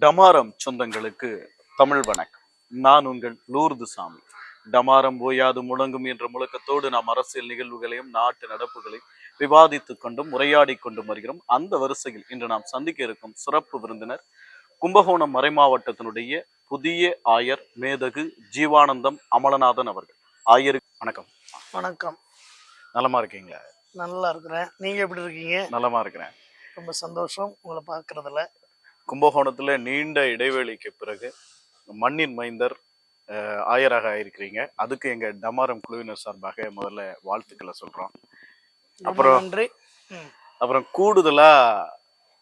டமாரம் சொந்தங்களுக்கு தமிழ் வணக்கம். நான் உங்கள் லூர்து சாமி டமாரம் ஓயாது முழங்கும் என்ற முழக்கத்தோடு நாம் அரசியல் நிகழ்வுகளையும் நாட்டு நடப்புகளையும் விவாதித்துக் கொண்டும் உரையாடி கொண்டும் வருகிறோம். அந்த வரிசையில் இன்று நாம் சந்திக்க இருக்கும் சிறப்பு விருந்தினர் கும்பகோணம் மறைமாவட்டத்தினுடைய புதிய ஆயர் மேதகு ஜீவானந்தம் அமலநாதன் அவர்கள். ஆயருக்கு வணக்கம். வணக்கம். நலமா இருக்கீங்களா? நல்லா இருக்கிறேன். நீங்கள் எப்படி இருக்கீங்க? நலமா இருக்கிறேன். ரொம்ப சந்தோஷம். உங்களை பார்க்குறதுல. கும்பகோணத்துல நீண்ட இடைவெளிக்கு பிறகு மண்ணின் மைந்தர் ஆயராக ஆயிருக்கிறீங்க. அதுக்கு எங்க டமாரம் குழுவினர் சார்பாக முதல்ல வாழ்த்துக்களை ரொம்ப அப்புறம் நன்றி. அப்புறம் கூடுதலா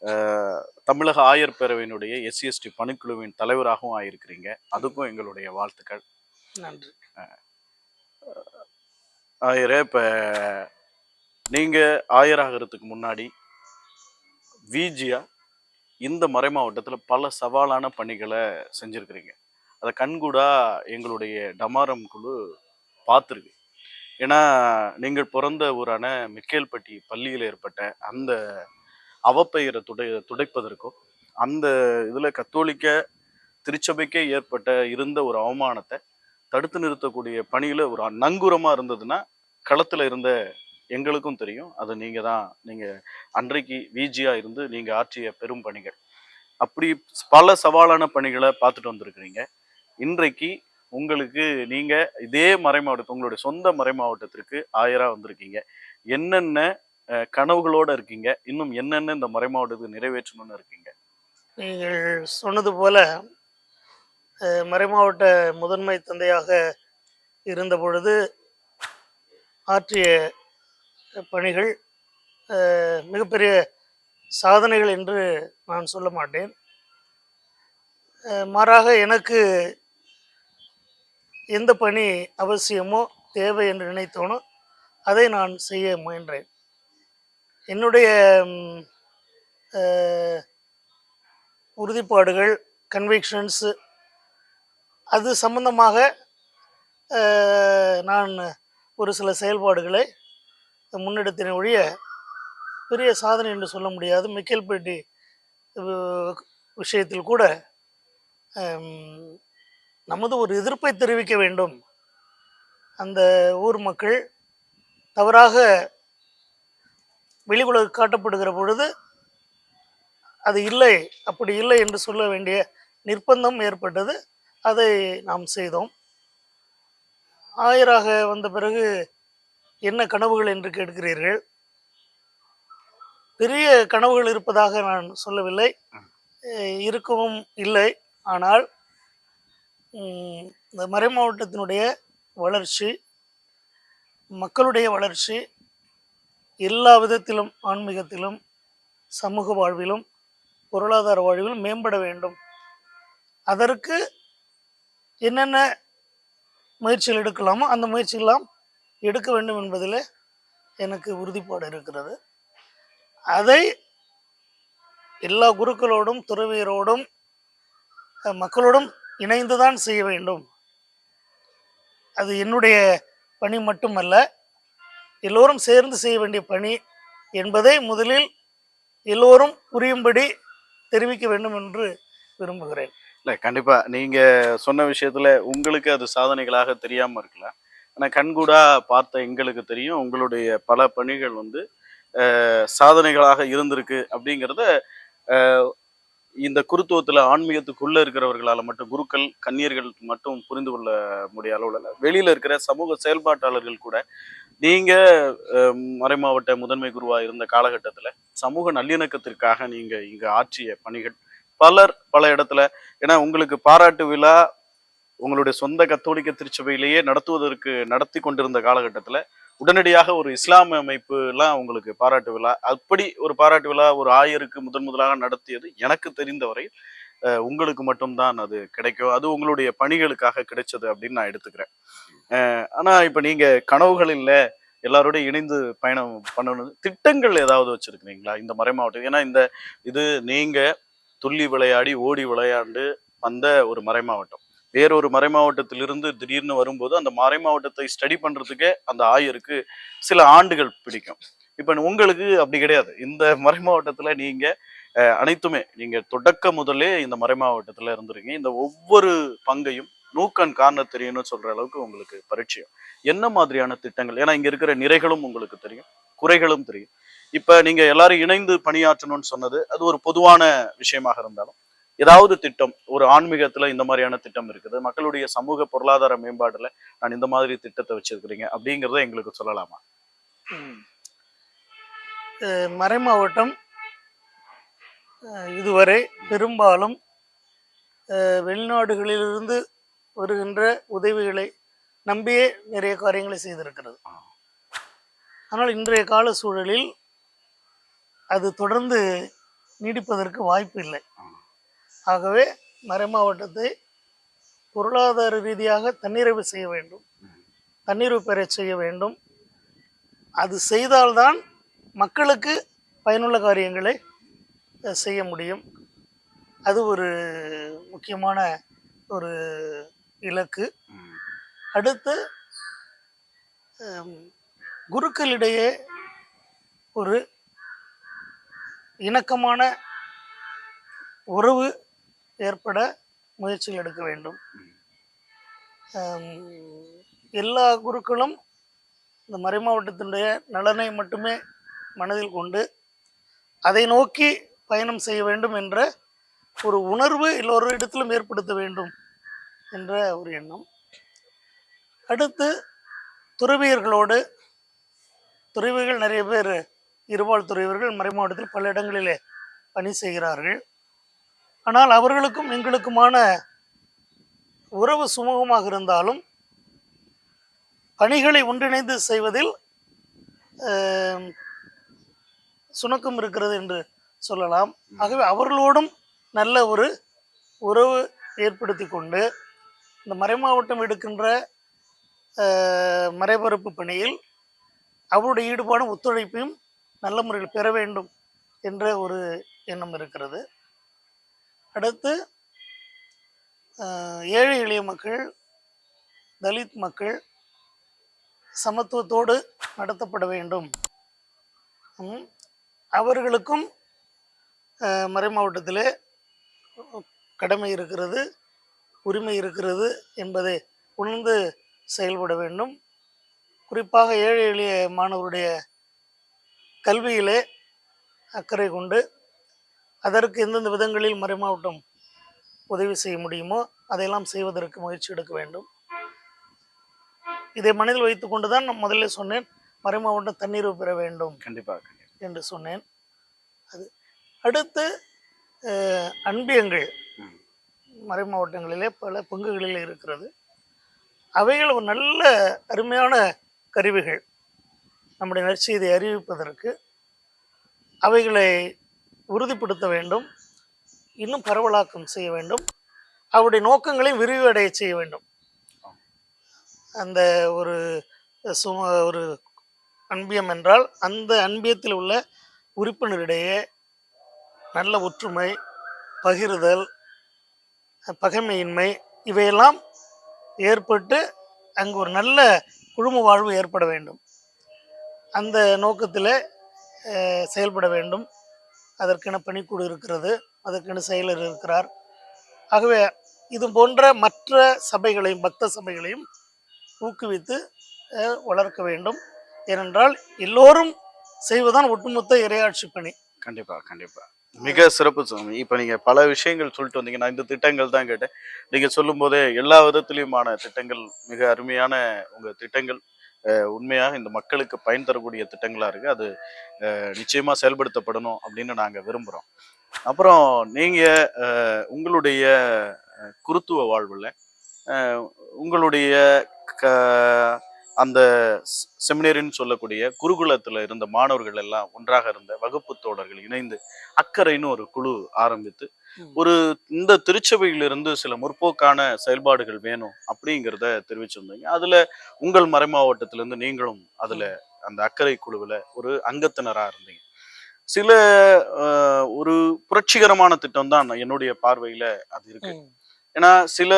அஹ், தமிழக ஆயர் பேரவையினுடைய எஸ்சி எஸ்டி பணிக்குழுவின் தலைவராகவும் ஆயிருக்கிறீங்க. அதுக்கும் எங்களுடைய வாழ்த்துக்கள். நன்றி. ஆயரே இப்ப நீங்க ஆயராகிறதுக்கு முன்னாடி விஜியா இந்த மறை மாவட்டத்தில் பல சவாலான பணிகளை செஞ்சிருக்கிறீங்க. அதை கண்கூடாக எங்களுடைய டமாரம் குழு பார்த்துருக்கு ஏன்னா நீங்கள் பிறந்த ஊரான மிக்கேல்பட்டி பள்ளியில் ஏற்பட்ட அந்த அவப்பெயரை துடை துடைப்பதற்கும் அந்த இதில் கத்தோலிக்க திருச்சபைக்கே ஏற்பட்ட இருந்த ஒரு அவமானத்தை தடுத்து நிறுத்தக்கூடிய பணியில் ஒரு நங்கூரமாக இருந்ததுன்னா களத்தில் இருந்த எங்களுக்கும் தெரியும். அது நீங்கள் தான் நீங்கள் அன்றைக்கு விஜியா இருந்து நீங்கள் ஆற்றிய பெரும் பணிகள். அப்படி பல சவாலான பணிகளை பார்த்துட்டு வந்திருக்கிறீங்க. இன்றைக்கு உங்களுக்கு நீங்க இதே மறை மாவட்டம் உங்களுடைய சொந்த மறை மாவட்டத்திற்கு ஆயராக வந்திருக்கீங்க. என்னென்ன கனவுகளோடு கனவுகளோட இருக்கீங்க? இன்னும் என்னென்ன இந்த மறை மாவட்டத்துக்கு நிறைவேற்றணும்னு இருக்கீங்க? நீங்கள் சொன்னது போல மறைமாவட்ட முதன்மை தந்தையாக இருந்த பொழுது ஆற்றிய பணிகள் மிகப்பெரிய சாதனைகள் என்று நான் சொல்ல மாட்டேன். மாறாக எனக்கு எந்த பணி அவசியமோ தேவை என்று நினைத்தோனோ அதை நான் செய்ய முயன்றேன். என்னுடைய உறுதிப்பாடுகள் கன்விக்ஷன்ஸு அது சம்பந்தமாக நான் ஒரு சில செயல்பாடுகளை முன்னெடுத்தின ஒழிய பெரிய சாதனை என்று சொல்ல முடியாது. மிக்கேல்பேட்டி விஷயத்தில் கூட நமது ஒரு எதிர்ப்பை தெரிவிக்க வேண்டும். அந்த ஊர் மக்கள் தவறாக வெளி உலகு காட்டப்படுகிற பொழுது அது இல்லை அப்படி இல்லை என்று சொல்ல வேண்டிய நிர்பந்தம் ஏற்பட்டது. அதை நாம் செய்தோம். ஆயராக வந்த பிறகு என்ன கனவுகள் என்று கேட்கிறீர்கள்? பெரிய கனவுகள் இருப்பதாக நான் சொல்லவில்லை. இருக்கவும் இல்லை. ஆனால் இந்த மறை மாவட்டத்தினுடைய வளர்ச்சி மக்களுடைய வளர்ச்சி எல்லா விதத்திலும் ஆன்மீகத்திலும் சமூக வாழ்விலும் பொருளாதார வாழ்விலும் மேம்பட வேண்டும். அதற்கு என்னென்ன முயற்சிகள் எடுக்கலாமோ அந்த முயற்சியெல்லாம் எடுக்க வேண்டும் என்பதில் எனக்கு உறுதிப்பாடு இருக்கிறது. அதை எல்லா குருக்களோடும் துறவியரோடும் மக்களோடும் இணைந்துதான் செய்ய வேண்டும். அது என்னுடைய பணி மட்டுமல்ல எல்லோரும் சேர்ந்து செய்ய வேண்டிய பணி என்பதை முதலில் எல்லோரும் புரியும்படி தெரிவிக்க வேண்டும் என்று விரும்புகிறேன். இல்லை கண்டிப்பாக நீங்கள் சொன்ன விஷயத்தில் உங்களுக்கு அது சாதனைகளாக தெரியாமல் இருக்கலாம் ஆனால் கண்கூடாக பார்த்த எங்களுக்கு தெரியும். உங்களுடைய பல பணிகள் வந்து சாதனைகளாக இருந்திருக்கு அப்படிங்கிறத இந்த குருத்துவத்தில் ஆன்மீகத்துக்குள்ளே இருக்கிறவர்களால் மட்டும் குருக்கள் கன்னியர்கள் மட்டும் புரிந்து கொள்ள முடிய அளவில் வெளியில் இருக்கிற சமூக செயல்பாட்டாளர்கள் கூட நீங்கள் மறைமாவட்ட முதன்மை குருவாக இருந்த காலகட்டத்தில் சமூக நல்லிணக்கத்திற்காக நீங்கள் இங்கே ஆற்றிய பணிகள் பலர் பல இடத்துல ஏன்னா உங்களுக்கு பாராட்டு விழா உங்களுடைய சொந்த கத்தோலிக்க திருச்சபையிலேயே நடத்துவதற்கு நடத்தி கொண்டிருந்த காலகட்டத்தில் உடனடியாக ஒரு இஸ்லாமிய அமைப்பு எல்லாம் உங்களுக்கு பாராட்டு விழா அப்படி ஒரு பாராட்டு விழா ஒரு ஆயருக்கு முதன் முதலாக நடத்தியது எனக்கு தெரிந்தவரை உங்களுக்கு மட்டும்தான் அது கிடைக்கும். அது உங்களுடைய பணிகளுக்காக கிடைச்சது அப்படின்னு நான் எடுத்துக்கிறேன். ஆனால் இப்போ நீங்கள் கனவுகள் இல்லை எல்லாரோடையும் இணைந்து பயணம் பண்ணணும் திட்டங்கள் ஏதாவது வச்சுருக்குறீங்களா இந்த மறை மாவட்டம்? ஏன்னா இந்த இது நீங்கள் துள்ளி விளையாடி ஓடி விளையாண்டு வந்த ஒரு மறை மாவட்டம். வேறொரு மறைமாவட்டத்திலிருந்து திடீர்னு வரும்போது அந்த மறை மாவட்டத்தை ஸ்டடி பண்ணுறதுக்கே அந்த ஆயருக்கு சில ஆண்டுகள் பிடிக்கும். இப்போ உங்களுக்கு அப்படி கிடையாது. இந்த மறை நீங்கள் அனைத்துமே நீங்கள் தொடக்க முதலே இந்த மறைமாவட்டத்தில் இருந்துருங்க இந்த ஒவ்வொரு பங்கையும் நூக்கன் காரணம் தெரியும்னு சொல்கிற அளவுக்கு உங்களுக்கு பரிச்சயம். என்ன மாதிரியான திட்டங்கள்? ஏன்னா இங்கே இருக்கிற நிறைகளும் உங்களுக்கு தெரியும் குறைகளும் தெரியும். இப்போ நீங்கள் எல்லாரும் இணைந்து பணியாற்றணும்னு சொன்னது அது ஒரு பொதுவான விஷயமாக இருந்தாலும் ஏதாவது திட்டம் ஒரு ஆன்மீகத்துல இந்த மாதிரியான திட்டம் இருக்குது. மக்களுடைய சமூக பொருளாதார மேம்பாடுல நான் இந்த மாதிரி திட்டத்தை வச்சிருக்கிறீங்க அப்படிங்கறத எங்களுக்கு சொல்லலாமா? மறை மாவட்டம் இதுவரை பெரும்பாலும் வெளிநாடுகளிலிருந்து வருகின்ற உதவிகளை நம்பியே நிறைய காரியங்களை செய்திருக்கிறது. ஆனால் இன்றைய கால சூழலில் அது தொடர்ந்து நீடிப்பதற்கு வாய்ப்பு இல்லை. ஆகவே மறை மாவட்டத்தை பொருளாதார ரீதியாக தன்னிறைவு செய்ய வேண்டும். தன்னிறைவு பெற செய்ய வேண்டும். அது செய்தால்தான் மக்களுக்கு பயனுள்ள காரியங்களை செய்ய முடியும். அது ஒரு முக்கியமான ஒரு இலக்கு. அடுத்து குருக்களிடையே ஒரு இணக்கமான உறவு ஏற்பட முயற்சிகள் எடுக்க வேண்டும். எல்லா குருக்களும் இந்த மறை மாவட்டத்தினுடைய நலனை மட்டுமே மனதில் கொண்டு அதை நோக்கி பயணம் செய்ய வேண்டும் என்ற ஒரு உணர்வு எல்லோரு இடத்திலும் ஏற்படுத்த வேண்டும் என்ற ஒரு எண்ணம். அடுத்து துறவியர்களோடு துறவிகள் நிறைய பேர் இருபால் துறவியர்கள் மறை மாவட்டத்தில் பல இடங்களிலே பணி செய்கிறார்கள். ஆனால் அவர்களுக்கும் எங்களுக்குமான உறவு சுமூகமாக இருந்தாலும் பணிகளை ஒன்றிணைந்து செய்வதில் சுணக்கம் இருக்கிறது என்று சொல்லலாம். ஆகவே அவர்களோடும் நல்ல ஒரு உறவு ஏற்படுத்தி கொண்டு இந்த மறைமாவட்டம் எடுக்கின்ற மறைபரப்பு பணியில் அவருடைய ஈடுபாடும் ஒத்துழைப்பையும் நல்ல முறையில் பெற வேண்டும் என்ற ஒரு எண்ணம் இருக்கிறது. அடுத்து ஏழை எளிய மக்கள் தலித் மக்கள் சமத்துவத்தோடு நடத்தப்பட வேண்டும். அவர்களுக்கும் மறை மாவட்டத்திலே கடமை இருக்கிறது உரிமை இருக்கிறது என்பதை உணர்ந்து செயல்பட வேண்டும். குறிப்பாக ஏழை எளிய மாணவருடைய கல்வியிலே அக்கறை கொண்டு அதற்கு எந்தெந்த விதங்களில் மறை மாவட்டம் உதவி செய்ய முடியுமோ அதையெல்லாம் செய்வதற்கு முயற்சி எடுக்க வேண்டும். இதை மனதில் வைத்துக்கொண்டு தான் நான் முதல்ல சொன்னேன் மறை மாவட்டம் தண்ணீர் பெற வேண்டும் கண்டிப்பா கண்டிப்பா. என்று சொன்னேன். அது அடுத்து அன்பியங்கள். மறை மாவட்டங்களிலே பல பங்குகளில் இருக்கிறது. அவைகள் ஒரு நல்ல அருமையான கருவிகள். நம்முடைய நற்செய்தியை அறிவிப்பதற்கு அவைகளை உறுதிப்படுத்த வேண்டும் இன்னும் பரவலாக்கம் செய்ய வேண்டும் அவருடைய நோக்கங்களையும் விரிவடைய செய்ய வேண்டும். அந்த ஒரு சும ஒரு அன்பியம் என்றால் அந்த அன்பியத்தில் உள்ள உறுப்பினரிடையே நல்ல ஒற்றுமை பகிர்தல் பகைமையின்மை இவையெல்லாம் ஏற்பட்டு அங்கு ஒரு நல்ல குழும வாழ்வு ஏற்பட வேண்டும். அந்த நோக்கத்தில் செயல்பட வேண்டும். அதற்கென பணிக்குழு இருக்கிறது அதற்கென செயலர் இருக்கிறார். ஆகவே இது போன்ற மற்ற சபைகளையும் பக்த சபைகளையும் ஊக்குவித்து வளர்க்க வேண்டும். ஏனென்றால் எல்லோரும் செய்வதுதான் ஒட்டுமொத்த இரையாட்சி பணி. கண்டிப்பாக கண்டிப்பாக மிக சிறப்பு சுவாமி. இப்போ நீங்கள் பல விஷயங்கள் சொல்லிட்டு வந்தீங்க நான் இந்த திட்டங்கள் தான் கேட்டேன். நீங்கள் சொல்லும் போதே எல்லா விதத்திலையுமான திட்டங்கள் மிக அருமையான உங்கள் திட்டங்கள். உண்மையாக இந்த மக்களுக்கு பயன் தரக்கூடிய திட்டங்களாக இருக்குது அது நிச்சயமாக செயல்படுத்தப்படணும் அப்படின்னு நாங்கள் விரும்புகிறோம் அப்புறம் நீங்கள் உங்களுடைய குருத்துவ வாழ்வுல உங்களுடைய க- அந்த செமினரின்னு சொல்லக்கூடிய குருகுலத்தில் இருந்த மாணவர்கள் எல்லாம் ஒன்றாக இருந்த வகுப்பு தோழர்கள் இணைந்து அக்கறைன்னு ஒரு குழு ஆரம்பித்து ஒரு இந்த திருச்சபையிலிருந்து சில முற்போக்கான செயல்பாடுகள் வேணும் அப்படிங்கிறத தெரிவிச்சிருந்தீங்க. அதுல உங்கள் மறை மாவட்டத்திலிருந்து நீங்களும் அதுல அந்த அக்கறை குழுவுல ஒரு அங்கத்தினரா இருந்தீங்க. சில ஒரு புரட்சிகரமான திட்டம் தான் என்னுடைய பார்வையில அது இருக்கு. ஏன்னா சில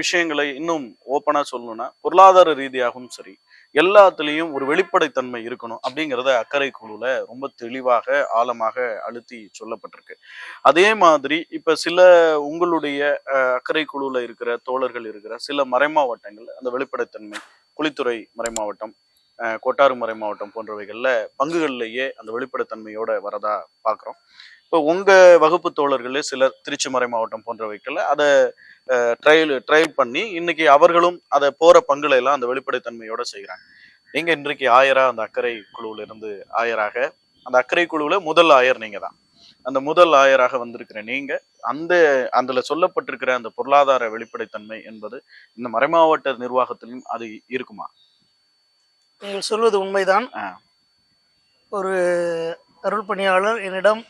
விஷயங்களை இன்னும் ஓப்பனா சொல்லணும்னா பொருளாதார ரீதியாகவும் சரி எல்லாத்துலேயும் ஒரு வெளிப்படைத்தன்மை இருக்கணும் அப்படிங்கிறத அக்கறை குழுவில் ரொம்ப தெளிவாக ஆழமாக அழுத்தி சொல்லப்பட்டிருக்கு. அதே மாதிரி இப்போ சில உங்களுடைய அக்கறை குழுவில் இருக்கிற தோழர்கள் இருக்கிற சில மறைமாவட்டங்கள் அந்த வெளிப்படைத்தன்மை குளித்துறை மறைமாவட்டம் அஹ், கொட்டாறு மறைமாவட்டம் போன்றவைகளில் பங்குகள்லேயே அந்த வெளிப்படைத்தன்மையோட வரதா பார்க்குறோம் இப்போ உங்க வகுப்பு தோழர்களே சிலர் திருச்சி மறை மாவட்டம் போன்றவைகள்ல அதை ட்ரையல் ட்ரையல் பண்ணி இன்னைக்கு அவர்களும் அதை போற பங்குல எல்லாம் அந்த வெளிப்படைத்தன்மையோட செய்கிறாங்க நீங்க இன்றைக்கு ஆயரா அந்த அக்கறை குழுவுல இருந்து ஆயராக அந்த அக்கறை குழுவுல முதல் ஆயர் நீங்க தான் அந்த முதல் ஆயராக வந்திருக்கிற நீங்க அந்த அதுல சொல்லப்பட்டிருக்கிற அந்த பொருளாதார வெளிப்படைத்தன்மை என்பது இந்த மறைமாவட்ட நிர்வாகத்திலும் அது இருக்குமா? நீங்கள் சொல்வது உண்மைதான். ஒரு அருள் பணியாளர் என்னிடம்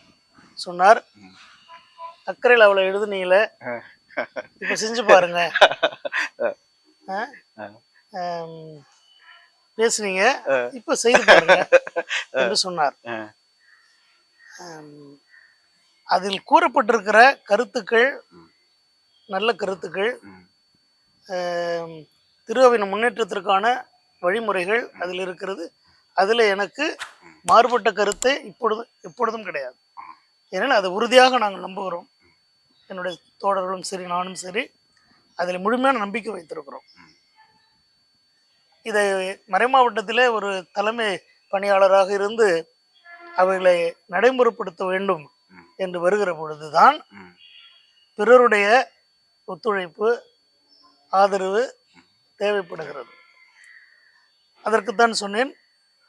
சொன்னார். அக்கறையில் அவளை எழுதுனீங்களே. இப்ப செஞ்சு பாருங்க. பேசுனீங்க. இப்ப செய்து பாருங்க என்று சொன்னார். அதில் கூறப்பட்டிருக்கிற கருத்துக்கள். நல்ல கருத்துக்கள் திருவாவின் முன்னேற்றத்திற்கான வழிமுறைகள் அதில் இருக்கிறது. அதில் எனக்கு மாறுபட்ட கருத்து இப்பொழுதும் எப்பொழுதும் கிடையாது. ஏனால் அதை உறுதியாக நாங்கள் நம்புகிறோம். என்னுடைய தோழர்களும் சரி நானும் சரி அதில் முழுமையான நம்பிக்கை வைத்திருக்கிறோம். இதை மறைமாவட்டத்திலே ஒரு தலைமை பணியாளராக இருந்து அவைகளை நடைமுறைப்படுத்த வேண்டும் என்று வருகிற பொழுதுதான் பிறருடைய ஒத்துழைப்பு ஆதரவு தேவைப்படுகிறது. அதற்குத்தான் சொன்னேன்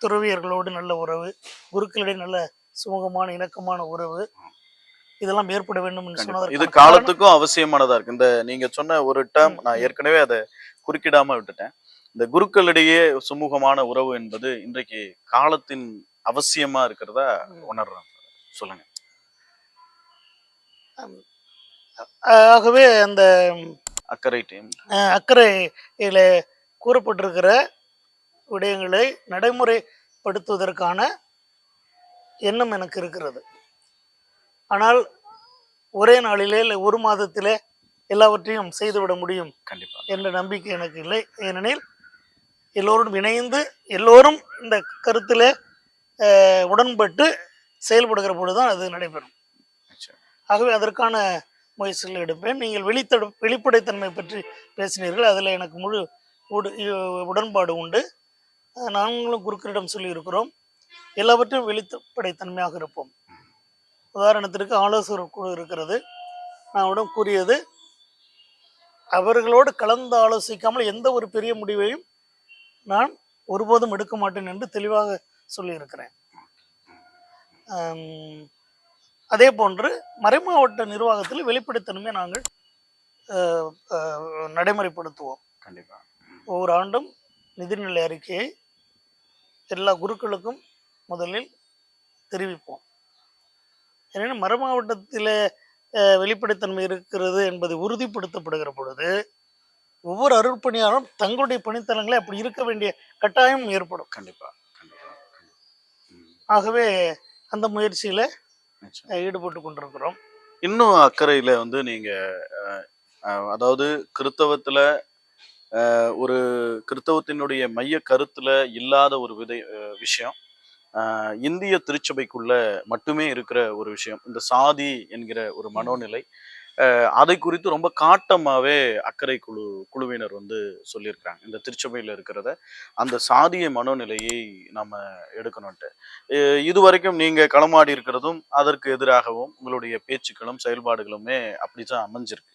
துறவியர்களோடு நல்ல உறவு குருக்களிடையே நல்ல சுமூகமான இணக்கமான உறவு. இதெல்லாம் ஏற்பட வேண்டும் என்று கண்டிப்பா. இது காலத்துக்கும் அவசியமானதா இருக்கு. இந்த நீங்க சொன்ன ஒரு டேர்ம் நான் ஏற்கனவே அதை குறுக்கிடாம விட்டுட்டேன். இந்த குருக்களிடையே சுமூகமான உறவு என்பது இன்றைக்கு காலத்தின் அவசியமா இருக்கிறதா உணர்றேன். சொல்லுங்க. ஆகவே அந்த அக்கறை டீம் அக்கறையில கூறப்பட்டிருக்கிற விடயங்களை நடைமுறைப்படுத்துவதற்கான எண்ணம் எனக்கு இருக்கிறது. ஆனால் ஒரே நாளிலே இல்லை ஒரு மாதத்திலே எல்லாவற்றையும் செய்துவிட முடியும் கண்டிப்பா. என்ற நம்பிக்கை எனக்கு இல்லை. ஏனெனில் எல்லோரும் இணைந்து எல்லோரும் இந்த கருத்தில் உடன்பட்டு செயல்படுகிற பொழுதுதான் அது நடைபெறும். ஆகவே அதற்கான முயற்சிகள் எடுப்பேன். நீங்கள் வெளித்தடு வெளிப்படைத்தன்மை பற்றி பேசினீர்கள். அதில் எனக்கு முழு உடன்பாடு உண்டு. நாங்களும் குருக்களிடம் சொல்லியிருக்கிறோம். எல்லாவற்றையும் வெளிப்படைத்தன்மையாக இருப்போம். உதாரணத்திற்கு ஆலோசகர் குழு இருக்கிறது. நான் உடன் கூறியது அவர்களோடு கலந்து ஆலோசிக்காமல் எந்த ஒரு பெரிய முடிவையும் நான் ஒருபோதும் எடுக்க மாட்டேன் என்று தெளிவாக சொல்லியிருக்கிறேன். அதே போன்று மறைமாவட்ட நிர்வாகத்தில் வெளிப்படைத்தன்மையை நாங்கள் நடைமுறைப்படுத்துவோம். கண்டிப்பா. ஒவ்வொரு ஆண்டும் நிதிநிலை அறிக்கையை எல்லா குருக்களுக்கும் முதலில் தெரிவிப்போம். ஏனெனில் மறைமாவட்டத்தில் அஹ், வெளிப்படைத்தன்மை இருக்கிறது என்பது உறுதிப்படுத்தப்படுகிற பொழுது ஒவ்வொரு அருட்பணியாளரும் தங்களுடைய பணித்தலங்களை அப்படி இருக்க வேண்டிய கட்டாயம் ஏற்படும். கண்டிப்பா கண்டிப்பா கண்டிப்பா. ம், ஆகவே அந்த முயற்சியில். ஈடுபட்டு கொண்டிருக்கிறோம். இன்னும் அக்கறையில வந்து நீங்க அஹ், அஹ், அதாவது கிறித்தவத்துல ஒரு கிறித்தவத்தினுடைய மைய கருத்துல இல்லாத ஒரு விதை விஷயம். இந்திய திருச்சபைக்குள்ள மட்டுமே இருக்கிற ஒரு விஷயம். இந்த சாதி என்கிற ஒரு மனோநிலை. அதை குறித்து ரொம்ப காட்டமாவே அக்கறை குழு குழுவினர் வந்து சொல்லியிருக்கிறாங்க. இந்த திருச்சபையில இருக்கிறத அந்த சாதிய மனோநிலையை நம்ம எடுக்கணும்ட்டு அஹ், இதுவரைக்கும் நீங்க களமாடி இருக்கிறதும் அதற்கு எதிராகவும் உங்களுடைய பேச்சுக்களும் செயல்பாடுகளுமே அப்படிதான் அமைஞ்சிருக்கு.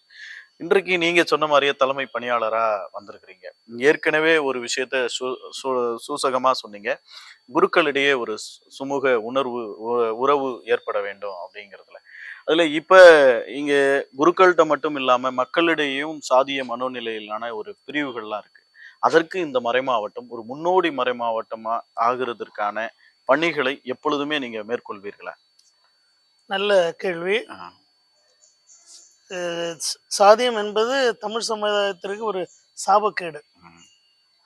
இன்றைக்கு நீங்க சொன்ன மாதிரியே தலைமை பணியாளரா வந்திருக்கிறீங்க. ஏற்கனவே ஒரு விஷயத்த சூசகமா சொன்னீங்க. குருக்களிடையே ஒரு சுமூக உணர்வு உறவு ஏற்பட வேண்டும் அப்படிங்கிறதுல. அதுல இப்ப இங்க குருக்கள்கிட்ட மட்டும் இல்லாம மக்களிடையேயும் சாதிய மனோநிலையிலான ஒரு பிரிவுகள்லாம் இருக்கு. அதற்கு இந்த மறைமாவட்டம் ஒரு முன்னோடி மறைமாவட்டமா ஆகிறதுக்கான பணிகளை எப்பொழுதுமே நீங்க மேற்கொள்வீர்களா? நல்ல கேள்வி. சாதியம் என்பது தமிழ் சமுதாயத்திற்கு ஒரு சாபக்கேடு.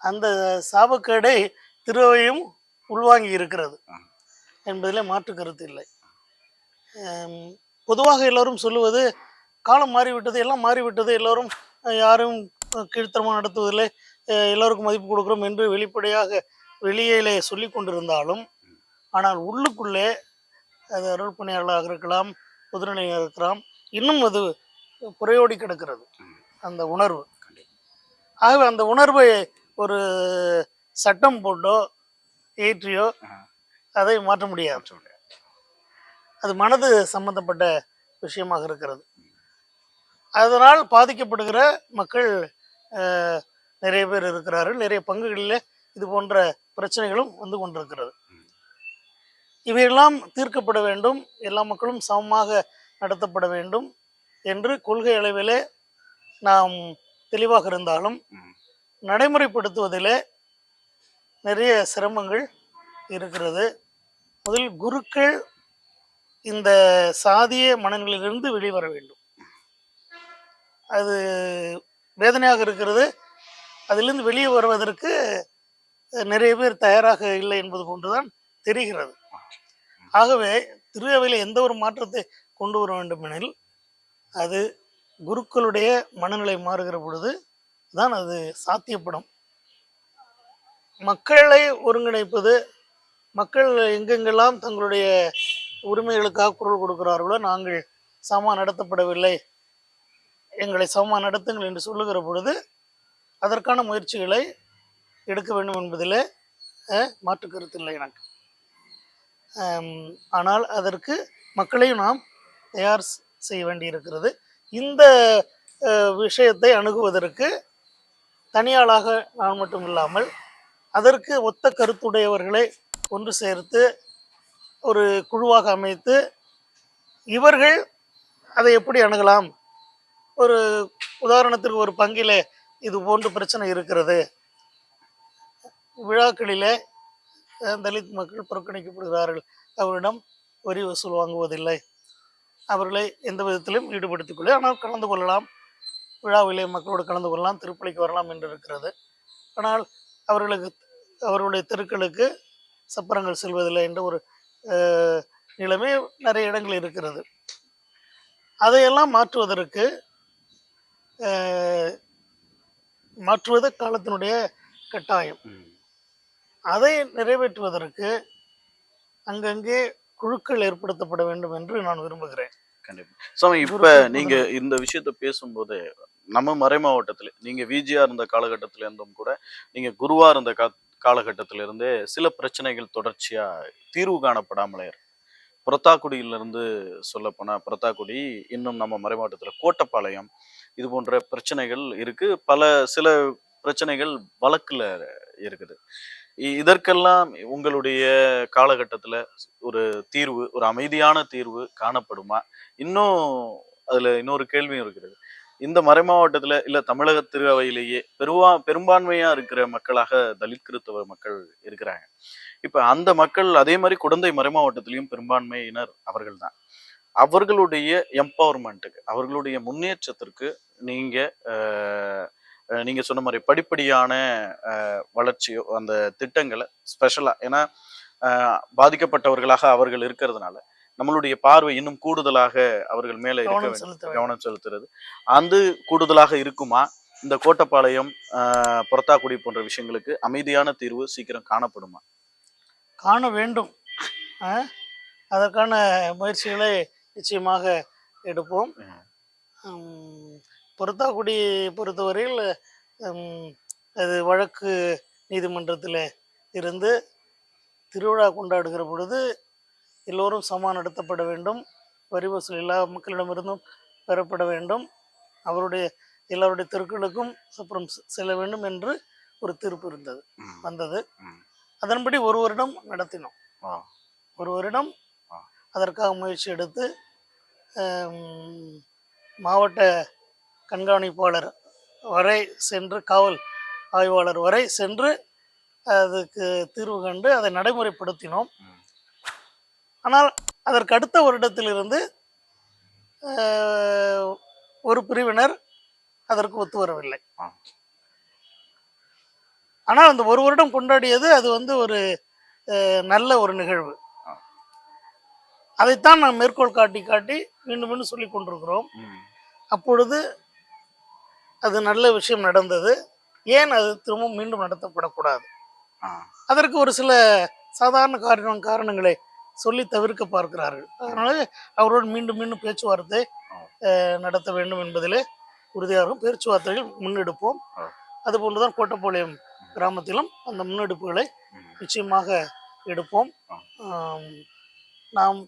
அந்த சாபக்கேடை திருவையும் உள்வாங்கி இருக்கிறது. என்பதிலே மாற்று கருத்து இல்லை. பொதுவாக எல்லோரும் சொல்லுவது காலம் மாறிவிட்டது எல்லாம் மாறிவிட்டது எல்லோரும் யாரும் கீழ்த்தரமாக நடத்துவதில்லை எல்லோருக்கும் மதிப்பு கொடுக்குறோம் என்று வெளிப்படையாக வெளியிலே சொல்லி கொண்டிருந்தாலும் ஆனால் உள்ளுக்குள்ளே அது அருள் பணியாளராக இருக்கலாம் பொதுநிலையாக இருக்கலாம் இன்னும் அது புறையோடி கிடக்கிறது. அந்த உணர்வு. ஆகவே அந்த உணர்வை ஒரு சட்டம் போட்டோ ஏற்றியோ. அதை மாற்ற முடியாது. அது மனது சம்பந்தப்பட்ட விஷயமாக இருக்கிறது. அதனால் பாதிக்கப்படுகிற மக்கள் நிறைய பேர் இருக்கிறார்கள். நிறைய பங்குகளில் இது போன்ற பிரச்சனைகளும் வந்து கொண்டிருக்கிறது. இவையெல்லாம் தீர்க்கப்பட வேண்டும். எல்லா மக்களும் சமமாக நடத்தப்பட வேண்டும். என்று கொள்கை அளவிலே நாம் தெளிவாக இருந்தாலும். நடைமுறைப்படுத்துவதிலே நிறைய சிரமங்கள் இருக்கிறது. முதல் குருக்கள் இந்த சாதிய மனநிலையிலிருந்து வெளிவர வேண்டும். அது வேதனையாக இருக்கிறது. அதிலிருந்து வெளியே வருவதற்கு நிறைய பேர் தயாராக இல்லை என்பது போன்றுதான் தெரிகிறது. ஆகவே திரு அவையில் எந்த ஒரு மாற்றத்தை கொண்டு வர வேண்டுமெனில் அது குருக்களுடைய மனநிலை மாறுகிற பொழுது தான் அது சாத்தியப்படும். மக்களை ஒருங்கிணைப்பது மக்கள் எங்கெங்கெல்லாம் தங்களுடைய உரிமைகளுக்காக குரல் கொடுக்கிறார்களோ நாங்கள் சமமாக நடத்தப்படவில்லை. எங்களை சமமாக நடத்துங்கள் என்று சொல்லுகிற பொழுது அதற்கான முயற்சிகளை எடுக்க வேண்டும் என்பதில் மாற்று கருத்து இல்லை எனக்கு. ஆனால் அதற்கு மக்களையும் நாம் தயார் செய்ய வேண்டியிருக்கிறது. இந்த விஷயத்தை அணுகுவதற்கு தனியாளாக நான் மட்டும் இல்லாமல் அதற்கு ஒத்த கருத்துடையவர்களை ஒன்று சேர்த்து ஒரு குழுவாக அமைத்து இவர்கள் அதை எப்படி அணுகலாம்? ஒரு உதாரணத்திற்கு ஒரு பங்கிலே இது போன்ற பிரச்சனை இருக்கிறது. விழாக்களிலே தலித் மக்கள் புறக்கணிக்கப்படுகிறார்கள். அவரிடம் வரி வசூல் வாங்குவதில்லை. அவர்களை எந்த விதத்திலும் ஈடுபடுத்திக் கொள்ள ஆனால் கலந்து கொள்ளலாம். விழாவிலே மக்களோடு கலந்து கொள்ளலாம். திருப்பலிக்கு வரலாம் என்று இருக்கிறது. ஆனால் அவர்களுக்கு அவர்களுடைய தெருக்களுக்கு சப்பரங்கள் செல்வதில்லை என்ற ஒரு நிலைமை நிறைய இடங்கள் இருக்கிறது. அதையெல்லாம் மாற்றுவதற்கு மாற்றுவது காலத்தினுடைய கட்டாயம். அதை நிறைவேற்றுவதற்கு அங்கங்கே குழுக்கள் ஏற்படுத்தப்பட வேண்டும் என்று நான் விரும்புகிறேன். கண்டிப்பா. சாமி இப்ப நீங்க இந்த விஷயத்த பேசும்போது நம்ம மறை மாவட்டத்துல நீங்க விஜியா இருந்த காலகட்டத்தில இருந்தும் கூட நீங்க குருவா இருந்த கா காலகட்டத்தில இருந்தே சில பிரச்சனைகள் தொடர்ச்சியா தீர்வு காணப்படாமலே இருக்கு. புறத்தாக்குடியிலிருந்து சொல்லப்போனா புறத்தாக்குடி இன்னும் நம்ம மறை மாவட்டத்துல கோட்டப்பாளையம் இது போன்ற பிரச்சனைகள் இருக்கு. பல சில பிரச்சனைகள் வழக்குல இருக்குது. இதற்கெல்லாம் உங்களுடைய காலகட்டத்தில் ஒரு தீர்வு ஒரு அமைதியான தீர்வு காணப்படுமா? இன்னும் அதில் இன்னொரு கேள்வியும் இருக்கிறது. இந்த மறைமாவட்டத்தில் இல்லை தமிழக திருவையிலேயே பெருவா பெரும்பான்மையாக இருக்கிற மக்களாக தலித் கிறிஸ்தவ மக்கள் இருக்கிறாங்க. இப்போ அந்த மக்கள் அதே மாதிரி குடந்தை மறைமாவட்டத்திலையும் பெரும்பான்மையினர் அவர்கள் தான் அவர்களுடைய எம்பவர்மெண்ட்டுக்கு அவர்களுடைய முன்னேற்றத்திற்கு நீங்கள் நீங்க சொன்ன மாதிரி படிப்படியான வளர்ச்சியோ அந்த திட்டங்களை ஸ்பெஷலா ஏன்னா பாதிக்கப்பட்டவர்களாக அவர்கள் இருக்கிறதுனால நம்மளுடைய பார்வை இன்னும் கூடுதலாக அவர்கள் மேல இருக்க கவனம் வேண்டும். கவனம் செலுத்துறது. அது கூடுதலாக இருக்குமா? இந்த கோட்டப்பாளையம் புறத்தாக்குடி போன்ற விஷயங்களுக்கு அமைதியான தீர்வு சீக்கிரம் காணப்படுமா? காண வேண்டும்? அதற்கான முயற்சிகளை நிச்சயமாக எடுப்போம். பொருத்தாக்குடி பொறுத்தவரையில் அது வழக்கு நீதிமன்றத்தில் இருந்து திருவிழா கொண்டாடுகிற பொழுது எல்லோரும் சம நடத்தப்பட வேண்டும். வரி வசூல் எல்லா மக்களிடமிருந்தும் பெறப்பட வேண்டும். அவருடைய எல்லாருடைய தெருக்களுக்கும் சப்புறம் செல்ல வேண்டும் என்று ஒரு தீர்ப்பு இருந்தது வந்தது. அதன்படி ஒரு வருடம் நடத்தினோம். ஒரு வருடம். அதற்காக முயற்சி எடுத்து மாவட்ட கண்காணிப்பாளர் வரை சென்று காவல் ஆய்வாளர் வரை சென்று அதுக்கு தீர்வு கண்டு அதை நடைமுறைப்படுத்தினோம். ஆனால் அதற்கு அடுத்த வருடத்திலிருந்து ஒரு பிரிவினர் அதற்கு ஒத்து வரவில்லை. ஆனால் அந்த ஒரு வருடம் கொண்டாடியது அது வந்து ஒரு நல்ல ஒரு நிகழ்வு. அதைத்தான் நாம் மேற்கோள் காட்டி காட்டி மீண்டும் மீண்டும் சொல்லி கொண்டிருக்கிறோம் அப்பொழுது அது நல்ல விஷயம் நடந்தது. ஏன் அது திரும்ப மீண்டும் நடத்தப்படக்கூடாது? அதற்கு ஒரு சில சாதாரண காரணம் காரணங்களை சொல்லி தவிர்க்க பார்க்கிறார்கள். அதனால அவரோடு மீண்டும் மீண்டும் பேச்சுவார்த்தை நடத்த வேண்டும் என்பதிலே உறுதியாக பேச்சுவார்த்தைகள் முன்னெடுப்போம். அதுபோன்றுதான் கோட்டப்பாளையம் கிராமத்திலும் அந்த முன்னெடுப்புகளை. நிச்சயமாக எடுப்போம். நாம்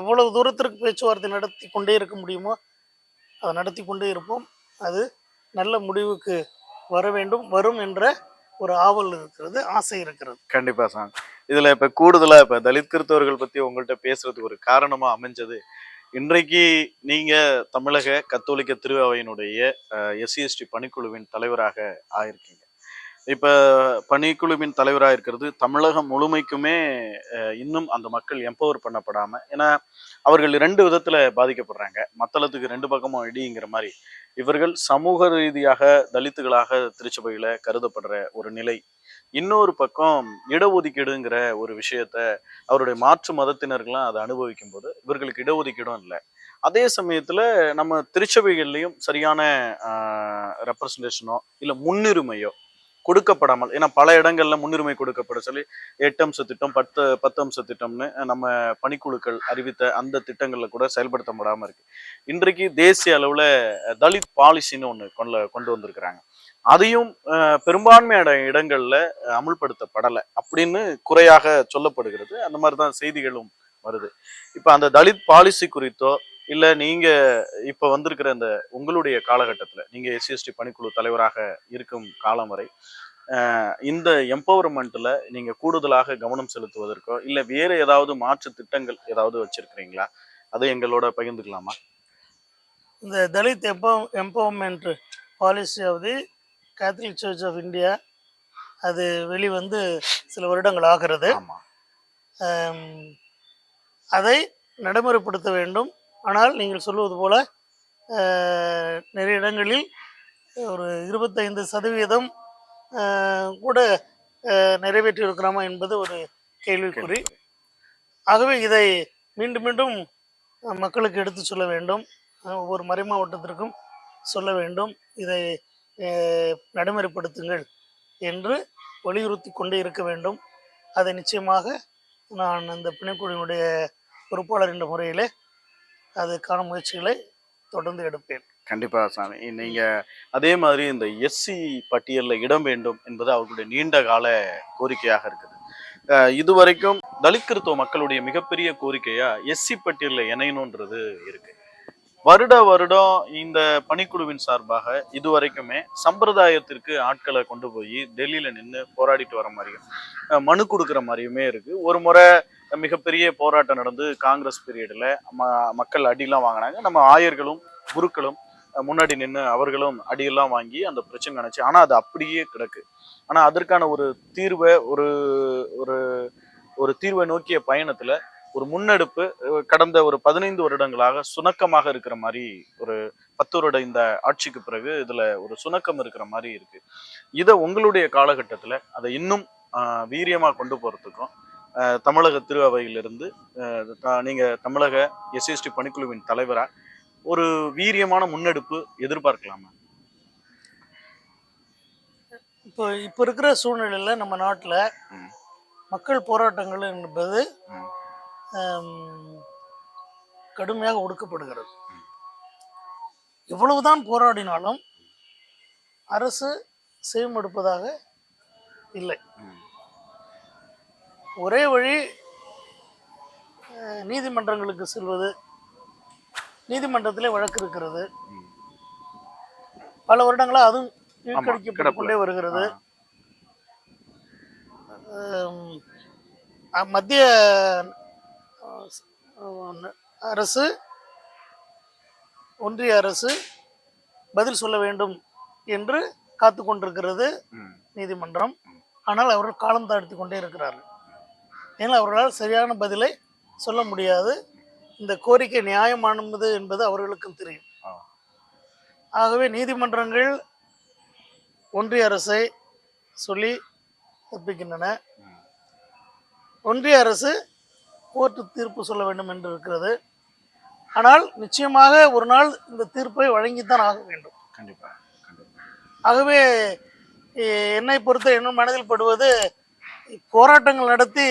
எவ்வளவு தூரத்திற்கு பேச்சுவார்த்தை நடத்தி கொண்டே இருக்க முடியுமோ அதை நடத்தி கொண்டே இருப்போம். அது நல்ல முடிவுக்கு வர வேண்டும் வரும் என்ற ஒரு ஆவல் இருக்கிறது ஆசை இருக்கிறது. கண்டிப்பா சார். இதுல இப்ப கூடுதலா இப்ப தலித் கிறிஸ்தவர்கள் பத்தி உங்கள்கிட்ட பேசுறதுக்கு ஒரு காரணமா அமைஞ்சது. இன்றைக்கு நீங்க தமிழக கத்தோலிக்க திருவாவையினுடைய எஸ்சிஎஸ்டி பணிக்குழுவின் தலைவராக ஆயிருக்கீங்க. இப்ப பணிக்குழுவின் தலைவராக இருக்கிறது தமிழகம் முழுமைக்குமே அஹ், இன்னும் அந்த மக்கள் எம்பவர் பண்ணப்படாம ஏன்னா அவர்கள் ரெண்டு விதத்துல பாதிக்கப்படுறாங்க. மத்தளத்துக்கு ரெண்டு பக்கமும் இடிங்கிற மாதிரி இவர்கள் சமூக ரீதியாக தலித்துகளாக திருச்சபையில கருதப்படுற ஒரு நிலை. இன்னொரு பக்கம் இடஒதுக்கீடுங்கிற ஒரு விஷயத்த அவருடைய மாற்று மதத்தினர்கள்லாம் அதை அனுபவிக்கும் போது இவர்களுக்கு இடஒதுக்கீடும் இல்லை. அதே சமயத்துல நம்ம திருச்சபைகள்லையும் சரியான ரெப்ரசன்டேஷனோ இல்லை முன்னுரிமையோ கொடுக்கப்படாமல் ஏன்னா பல இடங்கள்ல முன்னுரிமை கொடுக்கப்பட சொல்லி எட்டு அம்ச திட்டம் பத்து பத்து அம்ச திட்டம்னு நம்ம பணிக்குழுக்கள் அறிவித்த அந்த திட்டங்கள்ல கூட செயல்படுத்தப்படாம இருக்கு. இன்றைக்கு தேசிய அளவுல தலித் பாலிசின்னு ஒன்று கொண்டு கொண்டு வந்திருக்கிறாங்க. அதையும் பெரும்பான்மையான இடங்கள்ல அமுல்படுத்தப்படலை அப்படின்னு குறையாக சொல்லப்படுகிறது. அந்த மாதிரி தான் செய்திகளும் வருது. இப்போ அந்த தலித் பாலிசி குறித்தோ இல்லை நீங்க இப்போ வந்திருக்கிற இந்த உங்களுடைய காலகட்டத்தில் நீங்க எஸ்சிஎஸ்டி பணிக்குழு தலைவராக இருக்கும் காலம் வரை இந்த எம்பவர்மெண்ட்ல நீங்க கூடுதலாக கவனம் செலுத்துவதற்கோ இல்லை வேற ஏதாவது மாற்று திட்டங்கள் ஏதாவது வச்சிருக்கிறீங்களா? அதை எங்களோட பகிர்ந்துக்கலாமா? இந்த Dalit எம்போ empowerment policy of the Catholic church of India அது வெளிவந்து சில வருடங்கள் ஆகிறது. அதை நடைமுறைப்படுத்த வேண்டும். ஆனால் நீங்கள் சொல்வது போல நிறைய இடங்களில் ஒரு இருபத்தைந்து சதவீதம் கூட அஹ், நிறைவேற்றி இருக்கிறோமா என்பது ஒரு கேள்விக்குறி. ஆகவே இதை மீண்டும் மீண்டும் மக்களுக்கு எடுத்து சொல்ல வேண்டும். ஒவ்வொரு மறை மாவட்டத்திற்கும் சொல்ல வேண்டும். இதை நடைமுறைப்படுத்துங்கள் என்று வலியுறுத்தி கொண்டே இருக்க வேண்டும். அதை நிச்சயமாக நான் அந்த பிணைக்குழுவினுடைய பொறுப்பாளர் என்ற முறையிலே அதுக்கான முயற்சிகளை தொடர்ந்து எடுப்பேன். கண்டிப்பாக சாமி. நீங்கள் அதே மாதிரி இந்த எஸ்சி பட்டியலில் இடம் வேண்டும் என்பது அவர்களுடைய நீண்ட கால கோரிக்கையாக இருக்குது. இதுவரைக்கும் தலித் மக்களுடைய மிகப்பெரிய கோரிக்கையாக எஸ்சி பட்டியலில் இணையணுன்றது இருக்கு. வருட வருடம் இந்த பணிக்குழுவின் சார்பாக இதுவரைக்குமே சம்பிரதாயத்திற்கு ஆட்களை கொண்டு போய் டெல்லியில் நின்று போராடிட்டு வர மாதிரியும் மனு கொடுக்குற மாதிரியுமே இருக்குது ஒரு முறை மிகப்பெரிய போராட்டம் நடந்து காங்கிரஸ் பீரியடில் ம மக்கள் அடியெல்லாம் வாங்கினாங்க. நம்ம ஆயர்களும் குருக்களும் முன்னாடி நின்று அவர்களும் அடியெல்லாம் வாங்கி அந்த பிரச்சனை நினச்சி ஆனால் அது அப்படியே கிடக்கு. ஆனால் அதற்கான ஒரு தீர்வை ஒரு ஒரு ஒரு தீர்வை நோக்கிய பயணத்தில் ஒரு முன்னெடுப்பு கடந்த ஒரு பதினைந்து வருடங்களாக சுணக்கமாக இருக்கிற மாதிரி ஒரு பத்து வருட இந்த ஆட்சிக்கு பிறகு இதுல ஒரு சுணக்கம் இருக்கிற மாதிரி இருக்கு. இதை உங்களுடைய காலகட்டத்தில் அதை இன்னும் வீரியமாக கொண்டு போகிறதுக்கும் தமிழக திரு அவையிலிருந்து ஆஹ், த- நீங்க தமிழக எஸ்எஸ்டி பணிக்குழுவின் தலைவரா ஒரு வீரியமான முன்னெடுப்பு எதிர்பார்க்கலாமா? இப்போ இப்போ இருக்கிற சூழ்நிலையில் நம்ம நாட்டில். மக்கள் போராட்டங்கள் என்பது கடுமையாக ஒடுக்கப்படுகிறது. எவ்வளவுதான் போராடினாலும் அரசு செவிமடுப்பதாக இல்லை. ஒரே வழி நீதிமன்றங்களுக்கு செல்வது நீதிமன்றத்திலே வழக்கு இருக்கிறது. பல வருடங்களா அதுவும் இழுக்கடிக்கப்பட்டு. கொண்டே வருகிறது மத்திய அரசு ஒன்றிய அரசு பதில் சொல்ல வேண்டும் என்று காத்து கொண்டிருக்கிறது. நீதிமன்றம் ஆனால் அவர்கள் காலம் தாழ்த்தி கொண்டே இருக்கிறார்கள் ஏன்னா அவர்களால் சரியான பதிலை சொல்ல முடியாது. இந்த கோரிக்கை நியாயமானது என்பது அவர்களுக்கும் தெரியும். ஆகவே நீதிமன்றங்கள் ஒன்றிய அரசை சொல்லி தப்பிக்கின்றன. ஒன்றிய அரசு கோர்ட்டு தீர்ப்பு சொல்ல வேண்டும் என்று இருக்கிறது. ஆனால் நிச்சயமாக ஒரு நாள் இந்த தீர்ப்பை வழங்கித்தான் ஆக வேண்டும். கண்டிப்பா கண்டிப்பா. ஆகவே என்னை பொறுத்த இன்னும் மனதில் படுவது போராட்டங்கள் நடத்தி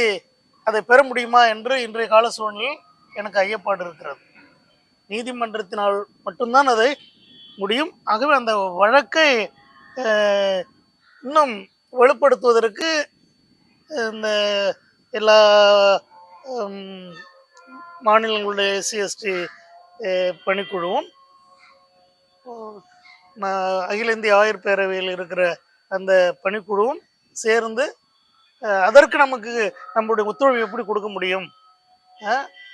அதை பெற முடியுமா என்று இன்றைய கால சூழ்நிலையில் எனக்கு ஐயப்பாடு இருக்கிறது. நீதிமன்றத்தினால் மட்டும்தான் அதை முடியும். ஆகவே அந்த வழக்கை இன்னும் வலுப்படுத்துவதற்கு இந்த எல்லா மாநிலங்களுடைய எஸ்சிஎஸ்டி பணிக்குழுவும் அகில இந்திய ஆயுர் பேரவையில் இருக்கிற அந்த பணிக்குழுவும் சேர்ந்து அதற்கு நமக்கு நம்மளுடைய ஒத்துழைப்பு எப்படி கொடுக்க முடியும்?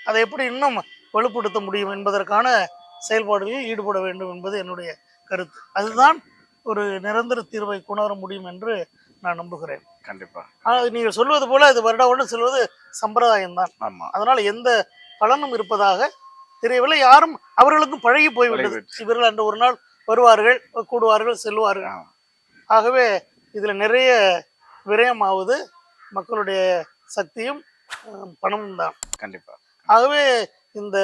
அதை எப்படி இன்னும் வலுப்படுத்த முடியும் என்பதற்கான செயல்பாடுகளில் ஈடுபட வேண்டும் என்பது என்னுடைய கருத்து. அதுதான் ஒரு நிரந்தர தீர்வை கொணர முடியும் என்று நான் நம்புகிறேன். கண்டிப்பா. ஆனால் நீங்கள் சொல்வது போல இது வருட வருடம் செல்வது சம்பிரதாயம்தான். ஆமா. அதனால் எந்த பலனும் இருப்பதாக தெரியவில்லை. யாரும் அவர்களுக்கும் பழகி போய்விட்டது. இவர்கள் அன்று ஒரு நாள் வருவார்கள் கூடுவார்கள் செல்வார்கள். ஆகவே இதில் நிறைய விரயமாவது மக்களுடைய சக்தியும் பணமும் தான். கண்டிப்பா. ஆகவே இந்த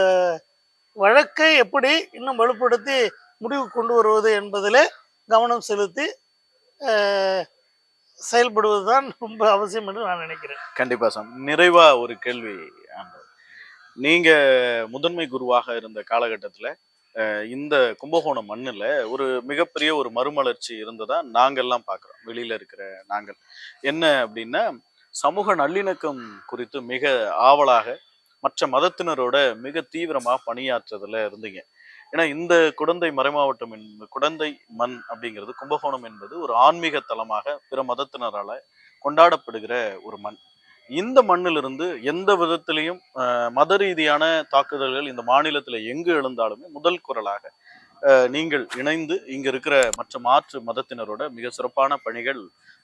வழக்கை எப்படி இன்னும் வலுப்படுத்தி முடிவு கொண்டு வருவது என்பதில் கவனம் செலுத்தி அஹ், செயல்படுவதுதான் ரொம்ப அவசியம் என்று நான் நினைக்கிறேன். கண்டிப்பா சார். நிறைவா ஒரு கேள்வி ஆண்டவர். நீங்க முதன்மை குருவாக இருந்த காலகட்டத்துல இந்த கும்பகோணம் மண்ணில் ஒரு மிகப்பெரிய ஒரு மறுமலர்ச்சி இருந்ததா நாங்கள்லாம் பார்க்குறோம் வெளியில் இருக்கிற நாங்கள். என்ன அப்படின்னா சமூக நல்லிணக்கம் குறித்து மிக ஆவலாக மற்ற மதத்தினரோட மிக தீவிரமாக பணியாற்றுறதுல இருந்தீங்க. ஏன்னா இந்த குடந்தை மறைமாவட்டம் என்பது குடந்தை மண் அப்படிங்கிறது கும்பகோணம் என்பது ஒரு ஆன்மீக தலமாக பிற மதத்தினரால் கொண்டாடப்படுகிற ஒரு மண். இந்த மண்ணிலிருந்து எந்த விதத்திலையும் மத ரீதியான தாக்குதல்கள் இந்த மாநிலத்தில் எங்கு எழுந்தாலுமே முதல் குரலாக நீங்கள் இணைந்து இங்க இருக்கிற மற்ற மாற்று மதத்தினரோட மிக சிறப்பான பணிகள்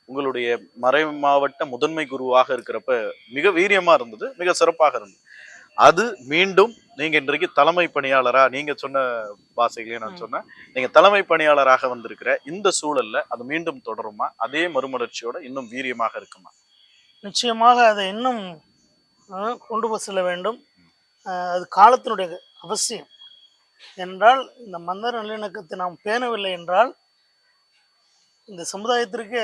உங்களுடைய மறை மாவட்ட முதன்மை குருவாக இருக்கிறப்ப மிக வீரியமா இருந்தது மிக சிறப்பாக இருந்தது. அது மீண்டும் நீங்க இன்றைக்கு தலைமை பணியாளரா நீங்க சொன்ன பாஷைகளே நான். சொன்னேன். நீங்க தலைமை பணியாளராக வந்திருக்கிற இந்த சூழல்ல அது மீண்டும் தொடருமா? அதே மறுமலர்ச்சியோட இன்னும் வீரியமாக இருக்குமா? நிச்சயமாக அதை இன்னும் கொண்டு போய் செல்ல வேண்டும். அது காலத்தினுடைய அவசியம். என்றால் இந்த மன்னர் நல்லிணக்கத்தை நாம் பேணவில்லை என்றால் இந்த சமுதாயத்திற்கு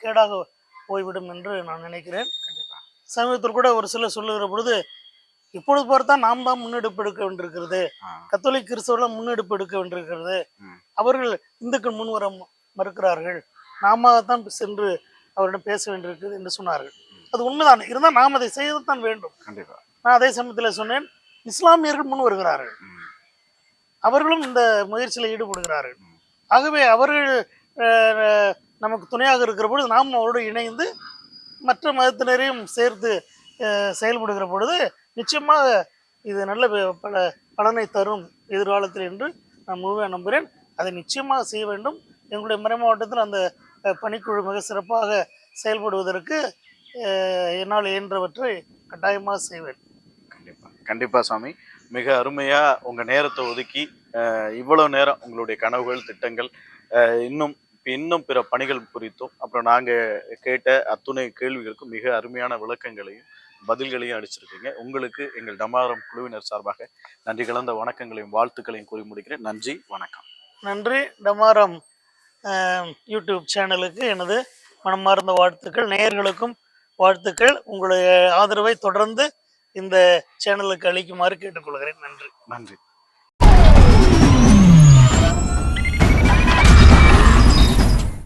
கேடாக போய்விடும் என்று நான் நினைக்கிறேன். சமீபத்தில் கூட ஒரு சிலர் சொல்லுகிற பொழுது இப்பொழுது பார்த்தா நாம் தான் முன்னெடுப்பு எடுக்க வேண்டியிருக்கிறது. கத்தோலிக் கிறிஸ்தவர்கள் முன்னெடுப்பு எடுக்க வேண்டியிருக்கிறது. அவர்கள் இந்துக்கள் முன்வர மறுக்கிறார்கள். நாம தான் சென்று அவரிடம் பேச வேண்டியிருக்கிறது என்று சொன்னார்கள். அது உண்மைதான். இருந்தால் நாம் அதை செய்யத்தான் வேண்டும். கண்டிப்பா. நான் அதே சமயத்தில் சொன்னேன் இஸ்லாமியர்கள் முன் வருகிறார்கள். அவர்களும் இந்த முயற்சியில் ஈடுபடுகிறார்கள். ஆகவே அவர்கள் நமக்கு துணையாக இருக்கிற பொழுது நாம் அவரோடு இணைந்து மற்ற மதத்தினரையும் சேர்த்து செயல்படுகிற பொழுது நிச்சயமாக இது நல்ல பல பலனை தரும் எதிர்காலத்தில் என்று நான் முழுமையாக நம்புகிறேன். அதை நிச்சயமாக செய்ய வேண்டும். எங்களுடைய மறை மாவட்டத்தில் அந்த பணிக்குழு மிக சிறப்பாக செயல்படுவதற்கு என்னால் இயன்றவற்றை கட்டாயமாக செய்வேன். கண்டிப்பா. கண்டிப்பா சாமி. மிக அருமையா உங்க நேரத்தை ஒதுக்கி அஹ், இவ்வளவு நேரம் உங்களுடைய கனவுகள் திட்டங்கள் இன்னும் இன்னும் பிற பணிகள் குறித்தும் அப்புறம் நாங்க கேட்ட அத்துணை கேள்விகளுக்கும் மிக அருமையான விளக்கங்களையும் பதில்களையும் அளிச்சிருக்கீங்க உங்களுக்கு எங்கள் டமாரம் குழுவினர் சார்பாக நன்றி கலந்த வணக்கங்களையும் வாழ்த்துக்களையும் கூறி முடிக்கிறேன். நன்றி வணக்கம். நன்றி. டமாரம் யூடியூப் சேனலுக்கு எனது மனமார்ந்த வாழ்த்துக்கள். நேயர்களுக்கும் வாழ்த்துக்கள். உங்களுடைய ஆதரவை தொடர்ந்து இந்த சேனலுக்கு அளிக்குமாறு கேட்டுக்கொள்கிறேன். நன்றி. நன்றி.